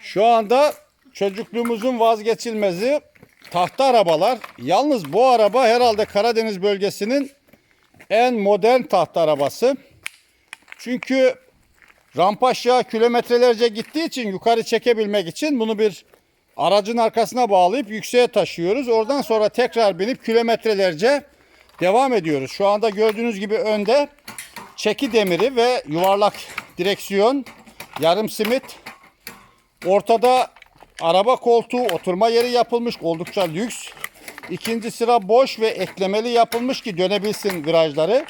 Şu anda çocukluğumuzun vazgeçilmezi tahta arabalar. Yalnız bu araba herhalde Karadeniz bölgesinin en modern tahta arabası. Çünkü rampa aşağı kilometrelerce gittiği için yukarı çekebilmek için bunu bir aracın arkasına bağlayıp yükseğe taşıyoruz. Oradan sonra tekrar binip kilometrelerce devam ediyoruz. Şu anda gördüğünüz gibi önde çeki demiri ve yuvarlak direksiyon, yarım simit. Ortada araba koltuğu, oturma yeri yapılmış oldukça lüks. İkinci sıra boş ve eklemeli yapılmış ki dönebilsin virajları.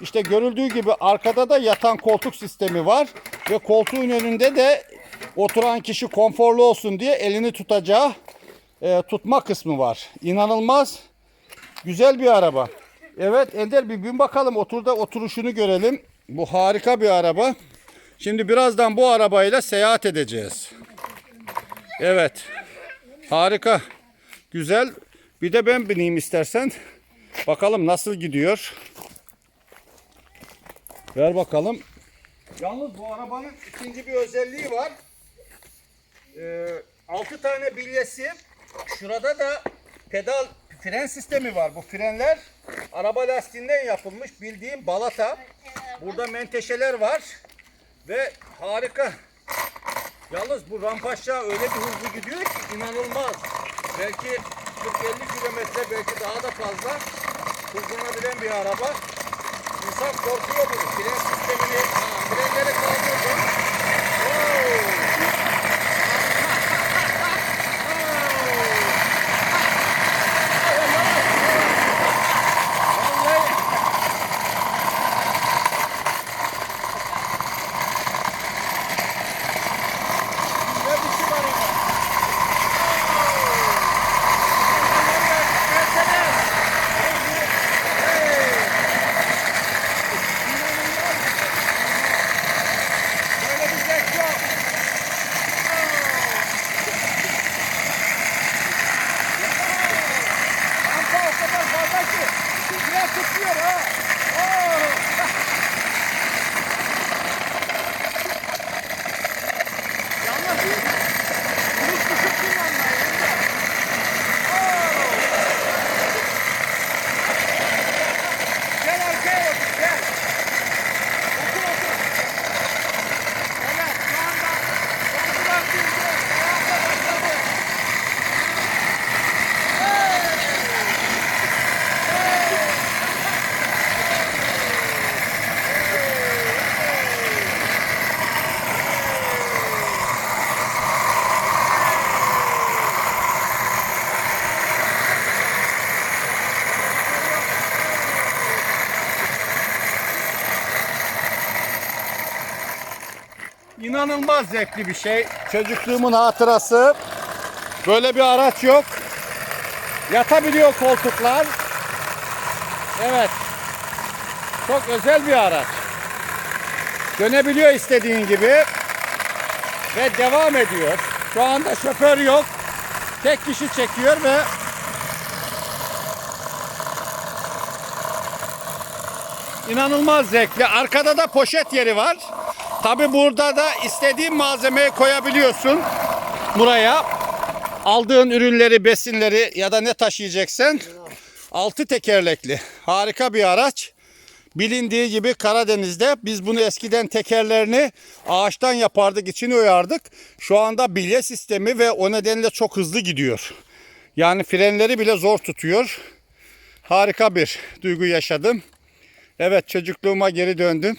İşte görüldüğü gibi arkada da yatan koltuk sistemi var ve koltuğun önünde de oturan kişi konforlu olsun diye elini tutacağı e, tutma kısmı var. İnanılmaz güzel bir araba. Evet Ender bir bin bakalım oturda oturuşunu görelim. Bu harika bir araba. Şimdi birazdan bu arabayla seyahat edeceğiz. Evet. Harika. Güzel. Bir de ben bineyim istersen. Bakalım nasıl gidiyor. Ver bakalım. Yalnız bu arabanın ikinci bir özelliği var. Ee, 6 tane bilyesi. Şurada da pedal fren sistemi var. Bu frenler araba lastiğinden yapılmış bildiğim balata. Burada menteşeler var. Ve harika. Yalnız bu rampa aşağı öyle bir hızlı gidiyor ki inanılmaz. Belki 40-50 kilometre belki daha da fazla hızlanabilen bir araba. İnsan korkuyor bunu. Fren sistemini, ha, frenleri kaldırdım. Oo! Vallahi ne biçim araba? Böyle bir zevk yok. Rampa o kadar fazla ki. Biraz tutuyor İnanılmaz zevkli bir şey. Çocukluğumun hatırası. Böyle bir araç yok. Yatabiliyor koltuklar. Evet. Çok özel bir araç. Dönebiliyor istediğin gibi. Ve devam ediyor. Şu anda şoför yok. Tek kişi çekiyor ve İnanılmaz zevkli. Arkada da poşet yeri var. Tabi burada da istediğin malzemeyi koyabiliyorsun buraya. Aldığın ürünleri, besinleri ya da ne taşıyacaksan altı tekerlekli. Harika bir araç. Bilindiği gibi Karadeniz'de biz bunu eskiden tekerlerini ağaçtan yapardık, içini oyardık. Şu anda bilye sistemi ve o nedenle çok hızlı gidiyor. Yani frenleri bile zor tutuyor. Harika bir duygu yaşadım. Evet çocukluğuma geri döndüm.